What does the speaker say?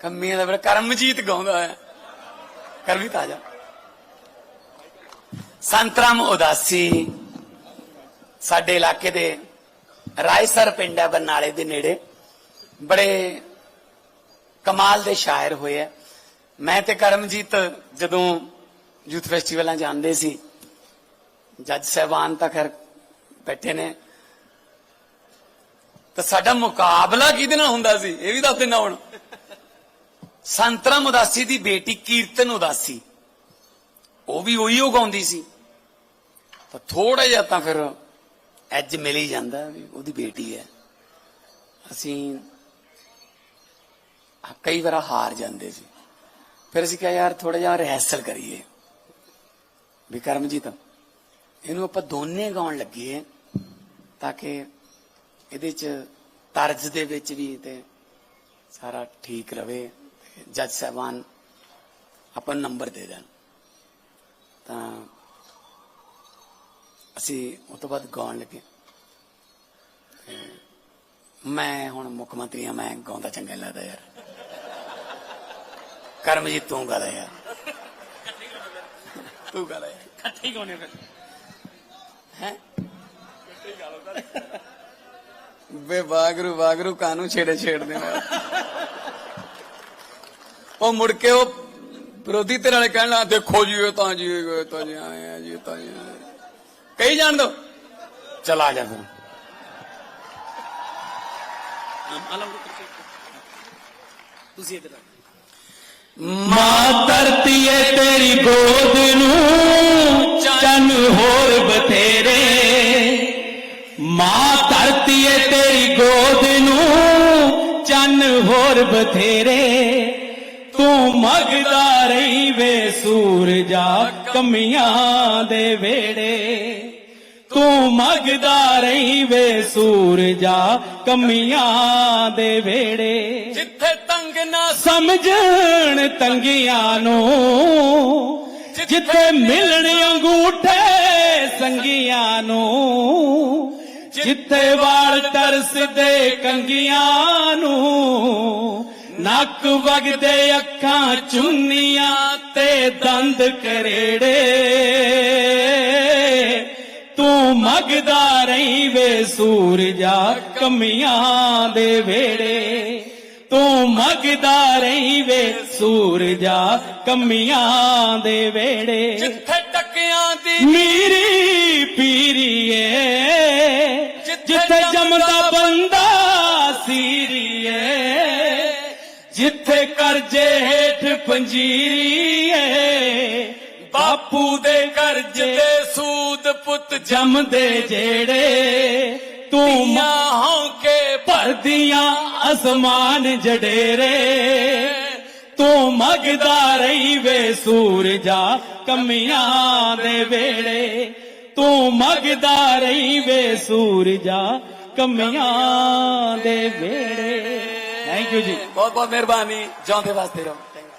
ਕੰਮੀਆਂ ਦਾ ਬੜਾ ਕਰਮਜੀਤ ਗਾਉਂਦਾ ਹੈ। ਕਰਮਜੀਤ ਆ ਜਾ ਸੰਤਰਾਮ ਉਦਾਸੀ ਸਾਡੇ ਇਲਾਕੇ ਦੇ ਰਾਇਸਰ ਪਿੰਡ ਹੈ ਬਰਨਾਲੇ ਦੇ ਨੇੜੇ। ਬੜੇ ਕਮਾਲ ਦੇ ਸ਼ਾਇਰ ਹੋਏ ਆ ਮੈਂ ਤੇ ਕਰਮਜੀਤ ਜਦੋਂ ਯੂਥ ਫੈਸਟੀਵਲਾਂ ਜਾਂਦੇ ਸੀ ਜੱਜ ਸਾਹਿਬਾਨ ਤਾਂ ਖੈਰ ਬੈਠੇ ਨੇ। ਤਾਂ ਸਾਡਾ ਮੁਕਾਬਲਾ ਕਿਹਦੇ ਨਾਲ ਹੁੰਦਾ ਸੀ? ਇਹ ਵੀ ਦੱਸ ਦੇਣਾ ਹੁਣ। ਸੰਤਰਾਮ ਉਦਾਸੀ ਦੀ ਬੇਟੀ ਕੀਰਤਨ ਉਦਾਸੀ। ਉਹ ਵੀ ਉਹੀ ਉਹ ਗਾਉਂਦੀ ਸੀ। ਤਾਂ ਥੋੜਾ ਜਿਹਾ ਤਾਂ ਫਿਰ ਐਜ ਮਿਲ ਹੀ ਜਾਂਦਾ ਵੀ ਉਹਦੀ ਬੇਟੀ ਹੈ। ਅਸੀਂ ਕਈ ਵਾਰ ਹਾਰ ਜਾਂਦੇ ਸੀ। ਫਿਰ ਅਸੀਂ ਕਿਹਾ, ਯਾਰ ਥੋੜਾ ਜਿਹਾ ਰਿਹਰਸਲ ਕਰੀਏ। ਵੀ ਕਰਮਜੀਤ, ਇਹਨੂੰ ਆਪਾਂ ਦੋਨੇ ਗਾਉਣ ਲੱਗੇ ਤਾਂ ਕਿ ਇਹਦੇ ਚ ਤਰਜ਼ ਦੇ ਵਿੱਚ ਵੀ ਤੇ ਸਾਰਾ ਠੀਕ ਰਵੇ ਜੱਜ ਸਾਹਿਬਾਨ ਆਪਾਂ ਨੂੰ ਨੰਬਰ ਦੇ ਦੇਣ ਤਾਂ ਅਸੀਂ ਉਹ ਤੋਂ ਬਾਅਦ ਗਾਉਣ ਲੱਗੇ। ਮੈਂ ਹੁਣ ਮੁੱਖ ਮੰਤਰੀ ਆ ਮੈਂ ਗਾਉਂਦਾ ਚੰਗਾ ਲੱਗਦਾ ਯਾਰ। ਕਰਮਜੀਤ ਤੂੰ ਗਾ ਲੈ ਯਾਰ। ਤੂੰ ਗਾ ਲੈ ਇਕੱਠੇ ਹੀ ਗਾਉਣੇ ਫਿਰ। ਹੈ? ਵੇ ਵਾਗਰੂ ਵਾਗਰੂ ਕਾਨੂੰ ਛੇੜੇ ਛੇੜਦੇ ਨੇ ਉਹ ਮੁੜ ਕੇ ਉਹ ਵਿਰੋਧੀ ਧਿਰ ਵਾਲੇ ਕਹਿਣ ਲੱਗਾ ਦੇਖੋ ਜੀ ਇਹ ਤਾਂ ਜੀ ਇਹ ਤਾਂ ਜੀ ਆਏ ਆ ਜੀ ਤਾਂ ਜੀ। ਕਹੀ ਜਾਣ ਦੋ ਚਲਾ ਜਾ ਫਿਰ ਤੁਸੀਂ ਇੱਧਰ। ਮਾਂ ਧਰਤੀ ਏ ਤੇਰੀ ਗੋਦ ਨੂੰ ਹੋਰ ਬਥੇਰੇ। ਤੂੰ ਮਗਦਾ ਰਹੀ ਵੇ ਸੂਰਜਾ ਕਮੀਆਂ ਦੇ ਵੇੜੇ ਤੂੰ ਮਗਦਾ ਰਹੀ ਵੇ ਸੂਰਜਾ ਕਮੀਆਂ ਦੇ ਵੇੜੇ ਜਿੱਥੇ ਤੰਗ ਨਾ ਸਮਝਣ ਤੰਗੀਆਂ ਨੂੰ ਜਿੱਥੇ ਮਿਲਣ ਅੰਗੂਠੇ ਸੰਗੀਆਂ ਨੂੰ। ਜਿੱਥੇ ਵਾਲ ਤਰਸਦੇ ਕੰਗੀਆਂ ਨੂੰ ਨੱਕ ਵਗਦੇ ਅੱਖਾਂ ਚੁੰਨੀਆਂ ਤੇ ਦੰਦ ਕਰੇੜੇ। ਤੂੰ ਮਗਦਾ ਰਹੀ ਵੇ ਸੂਰਜਾ ਕਮੀਆਂ ਦੇ ਵੇੜੇ ਤੂੰ ਮਗਦਾ ਰਹੀ ਵੇ ਸੂਰਜਾ ਕਮੀਆਂ ਦੇ ਵੇੜੇ ਜਿੱਥੇ ਟੱਕਿਆਂ ਦੀ ਜਿੱਥੇ ਕਰਜੇ ਹੇਠ ਪੰਜੀਰੀਏ ਬਾਪੂ ਦੇ ਕਰਜ ਦੇ ਸੂਦ ਪੁੱਤ ਜੰਮਦੇ ਜਿਹੜੇ ਤੂੰ ਮਾਂ ਹੌਕੇ ਭਰਦੀਆਂ ਅਸਮਾਨ ਜਡੇਰੇ ਤੂੰ ਮਗਦਾ ਰਹੀ ਵੇ ਸੂਰਜਾ ਕਮੀਆਂ ਦੇ ਵੇੜੇ ਤੂੰ ਮਗਦਾ ਰਹੀ ਵੇ ਸੂਰਜਾ ਕਮੀਆਂ ਦੇ ਵੇੜੇ थैंक यू जी बहुत बहुत मेहरबानी जाते वास्ते रहो